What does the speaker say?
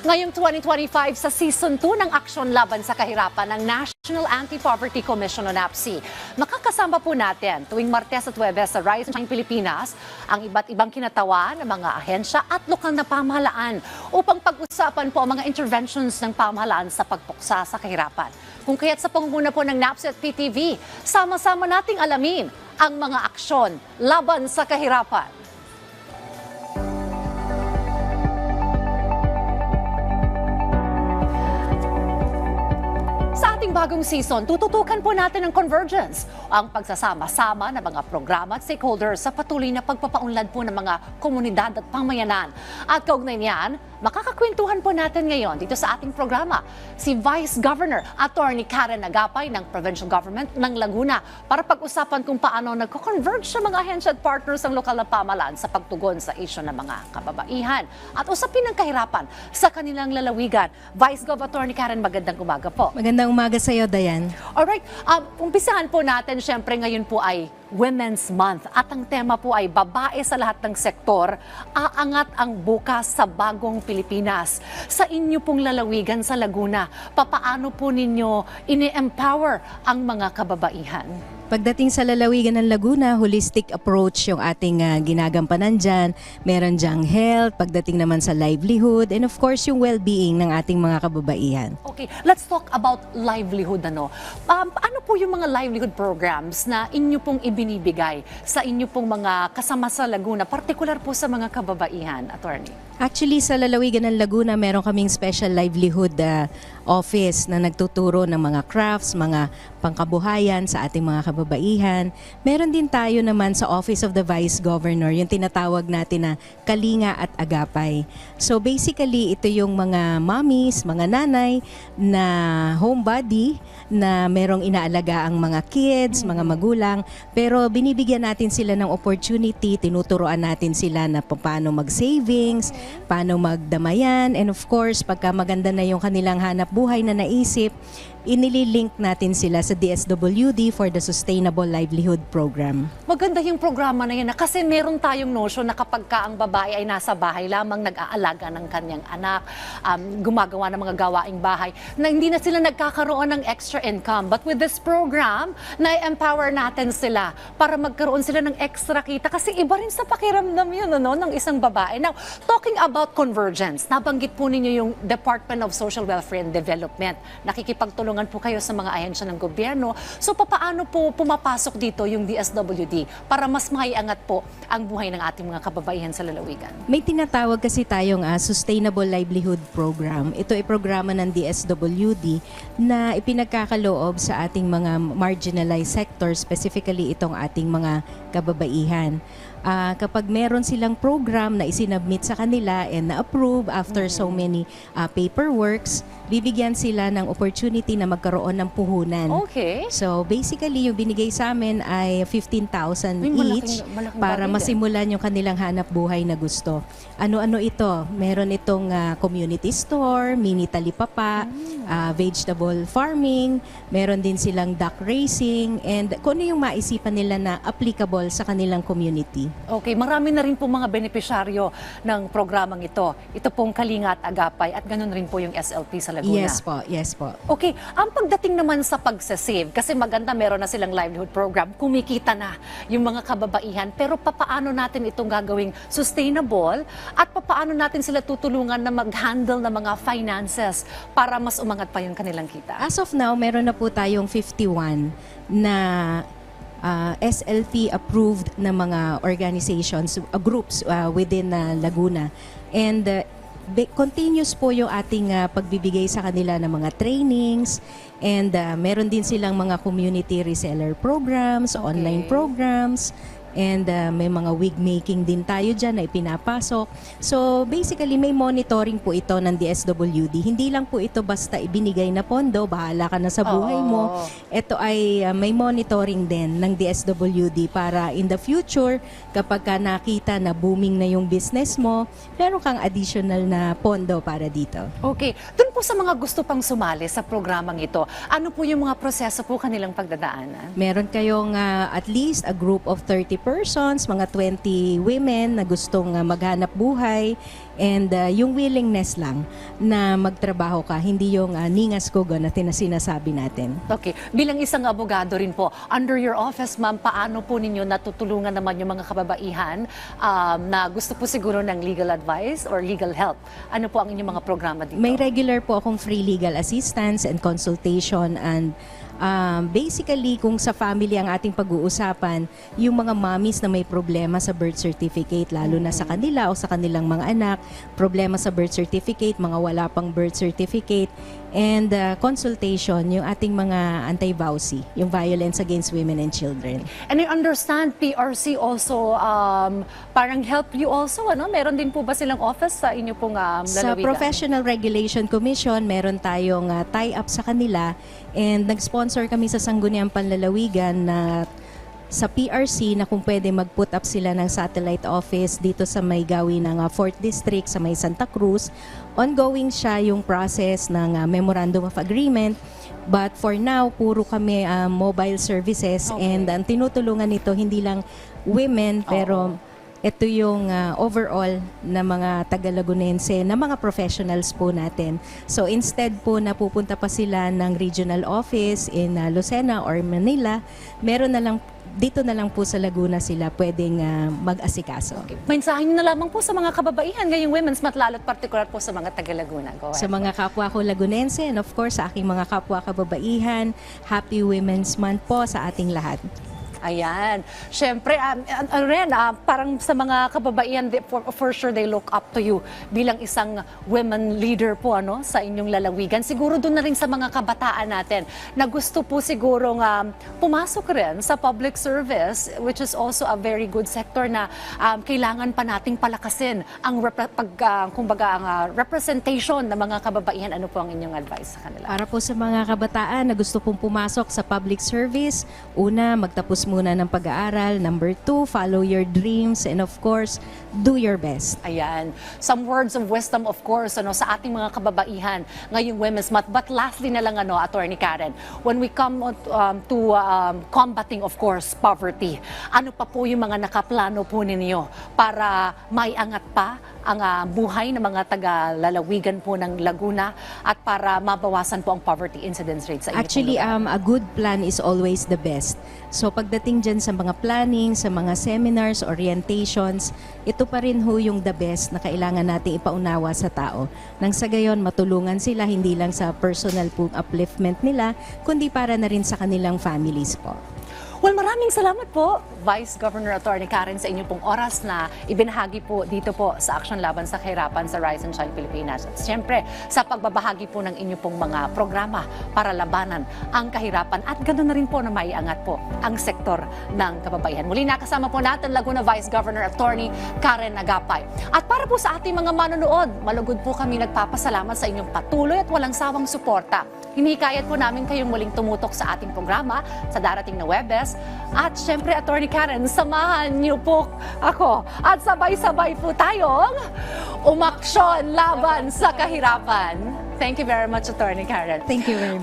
Ngayong 2025 sa Season 2 ng Aksyon Laban sa Kahirapan ng National Anti-Poverty Commission o NAPSI. Makakasama po natin tuwing Martes at Webes sa Rise and Shine Pilipinas ang iba't ibang kinatawan ng mga ahensya at lokal na pamahalaan upang pag-usapan po ang mga interventions ng pamahalaan sa pagpuksa sa kahirapan. Kung kaya't sa pangunguna po ng NAPSI at PTV, sama-sama nating alamin ang mga aksyon laban sa kahirapan. Ating bagong season, tututukan po natin ang convergence, ang pagsasama-sama ng mga programa at stakeholders sa patuloy na pagpapaunlad po ng mga komunidad at pamayanan. At kaugnay niyan, makakakwentuhan po natin ngayon dito sa ating programa si Vice Governor Attorney Karen Agapay ng Provincial Government ng Laguna para pag-usapan kung paano nagko-converge sa mga ahensya at partners ang lokal na pamalaan sa pagtugon sa isyu ng mga kababaihan at usapin ng kahirapan sa kanilang lalawigan. Vice Gov Attorney Karen, magandang umaga po. Magandang umaga sa iyo, Dayan. Alright, um, umpisahan po natin, syempre ngayon po ay Women's Month at ang tema po ay babae sa lahat ng sektor, aangat ang bukas sa bagong Pilipinas. Sa inyo pong lalawigan sa Laguna, papaano po ninyo ini-empower ang mga kababaihan? Pagdating sa lalawigan ng Laguna, holistic approach yung ating ah, ginagampanan dyan. Meron dyang health, pagdating naman sa livelihood, and of course yung well-being ng ating mga kababaihan. Okay, let's talk about livelihood ano. Um, ano po yung mga livelihood programs na inyo pong ibinibigay sa inyo pong mga kasama sa Laguna, particular po sa mga kababaihan, attorney? Actually, sa lalawigan ng Laguna, meron kaming special livelihood ah, office na nagtuturo ng mga crafts, mga pangkabuhayan sa ating mga kababaihan. Meron din tayo naman sa Office of the Vice Governor, yung tinatawag natin na Kalinga at Agapay. So basically, ito yung mga mommies, mga nanay na homebody na merong inaalaga ang mga kids, mga magulang, pero binibigyan natin sila ng opportunity, tinuturoan natin sila na pa- paano mag-savings, paano magdamayan, and of course, pagka maganda na yung kanilang hanap buhay na naisip, inililink natin sila sa DSWD for the Sustainable Livelihood Program. Maganda yung programa na yan na kasi meron tayong notion na kapag ka ang babae ay nasa bahay lamang nag-aalaga ng kanyang anak, um, gumagawa ng mga gawaing bahay, na hindi na sila nagkakaroon ng extra income. But with this program, na-empower natin sila para magkaroon sila ng extra kita kasi iba rin sa pakiramdam yun ano, ng isang babae. Now, talking about convergence, nabanggit po ninyo yung Department of Social Welfare and Development. Nakikipagtulungan po kayo sa mga ahensya ng gobyerno. So, papaano po pumapasok dito yung DSWD para mas maiangat po ang buhay ng ating mga kababaihan sa lalawigan? May tinatawag kasi tayong ah, Sustainable Livelihood Program. Ito ay programa ng DSWD na ipinagkakaloob sa ating mga marginalized sectors, specifically itong ating mga kababaihan. Ah, kapag meron silang program na isinabmit sa kanila and na-approve after so many ah, paperworks, bibigyan sila ng opportunity na magkaroon ng puhunan. Okay. So basically, yung binigay sa amin ay 15,000 Ay, malaking- each malaking para masimulan yung kanilang hanap buhay na gusto. Ano-ano ito? Meron itong ah, community store, mini talipapa, Hmm. ah, vegetable farming, meron din silang duck racing, and kung ano yung maisipan nila na applicable sa kanilang community. Okay, marami na rin po mga benepisyaryo ng programang ito. Ito pong Kalinga at Agapay at ganun rin po yung SLP sa Laguna. Yes po, yes po. Okay, ang pagdating naman sa pagsasave, kasi maganda meron na silang livelihood program, kumikita na yung mga kababaihan, pero papaano natin itong gagawing sustainable at papaano natin sila tutulungan na mag-handle ng mga finances para mas umangat pa yung kanilang kita? As of now, meron na po tayong 51 na ah, SLP approved na mga organizations, uh, groups uh, within uh, Laguna. And uh, continuous po yung ating uh, pagbibigay sa kanila ng mga trainings. And uh, meron din silang mga community reseller programs, online programs and uh, may mga wig making din tayo dyan na ipinapasok. So basically may monitoring po ito ng DSWD. Hindi lang po ito basta ibinigay na pondo, bahala ka na sa buhay mo. Oo. Ito ay uh, may monitoring din ng DSWD para in the future kapag ka nakita na booming na yung business mo, meron kang additional na pondo para dito. Okay, dun po sa mga gusto pang sumali sa programang ito, ano po yung mga proseso po kanilang pagdadaanan? Meron kayong uh, at least a group of 30 persons, mga 20 women na gustong uh, maghanap buhay And uh, yung willingness lang na magtrabaho ka, hindi yung uh, ningas ko na sinasabi natin. Okay. Bilang isang abogado rin po, under your office, ma'am, paano po ninyo natutulungan naman yung mga kababaihan um, na gusto po siguro ng legal advice or legal help? Ano po ang inyong mga programa dito? May regular po akong free legal assistance and consultation and um, basically kung sa family ang ating pag-uusapan, yung mga mommies na may problema sa birth certificate, lalo na sa kanila o sa kanilang mga anak, problema sa birth certificate, mga wala pang birth certificate, and uh, consultation, yung ating mga anti-VAUSI, yung violence against women and children. And I understand PRC also um, parang help you also, ano? Meron din po ba silang office sa inyo pong um, Sa lalawigan? Professional Regulation Commission, meron tayong uh, tie-up sa kanila and nag-sponsor kami sa Sangguniang Panlalawigan na sa PRC na kung pwede mag-put up sila ng satellite office dito sa may gawin ng uh, 4th District sa may Santa Cruz. Ongoing siya yung process ng uh, Memorandum of Agreement. But for now, puro kami uh, mobile services Okay. and ang tinutulungan nito hindi lang women pero ito yung uh, overall na mga Taga-Lagunense na mga professionals po natin. So instead po na pupunta pa sila ng regional office in uh, Lucena or Manila, meron na lang dito na lang po sa Laguna sila pwedeng uh, mag-asikaso. Mensahe nyo na lamang po sa mga kababaihan ngayong Women's Month, lalo't particular po sa mga taga-Laguna. Go ahead. Sa mga kapwa ko Lagunense and of course sa aking mga kapwa kababaihan, Happy Women's Month po sa ating lahat. Ayan. Siyempre, um, uh, rin, ah, parang sa mga kababaihan, for, for sure they look up to you bilang isang women leader po ano, sa inyong lalawigan. Siguro doon na rin sa mga kabataan natin na gusto po siguro um, pumasok rin sa public service, which is also a very good sector na um, kailangan pa nating palakasin ang pag, ah, kumbaga, ang ah, representation ng mga kababaihan. Ano po ang inyong advice sa kanila? Para po sa mga kabataan na gusto pong pumasok sa public service, una, magtapos muna ng pag-aaral. Number two, follow your dreams. And of course, do your best. Ayan. Some words of wisdom, of course, ano, sa ating mga kababaihan ngayong Women's Month. But lastly na lang, ano, Attorney Karen, when we come um, to um, combating, of course, poverty, ano pa po yung mga nakaplano po ninyo para maiangat pa ang ah, buhay ng mga taga-lalawigan po ng Laguna at para mabawasan po ang poverty incidence rate sa inyo Actually, um, a good plan is always the best. So pagdating dyan sa mga planning, sa mga seminars, orientations, ito pa rin ho yung the best na kailangan nating ipaunawa sa tao. Nang sa gayon, matulungan sila hindi lang sa personal po upliftment nila, kundi para na rin sa kanilang families po. Well, maraming salamat po, Vice Governor Attorney Karen, sa inyong pong oras na ibinahagi po dito po sa Action Laban sa Kahirapan sa Rise and Shine Pilipinas. At siyempre, sa pagbabahagi po ng inyong pong mga programa para labanan ang kahirapan at ganoon na rin po na maiangat po ang sektor ng kababaihan. Muli nakasama po natin Laguna Vice Governor Attorney Karen Agapay. At para po sa ating mga manonood, malugod po kami nagpapasalamat sa inyong patuloy at walang sawang suporta. Hinikayat po namin kayong muling tumutok sa ating programa sa darating na Webes. At syempre, Attorney Karen, samahan niyo po ako at sabay-sabay po tayong umaksyon laban sa kahirapan. Thank you very much, Attorney Karen. Thank you very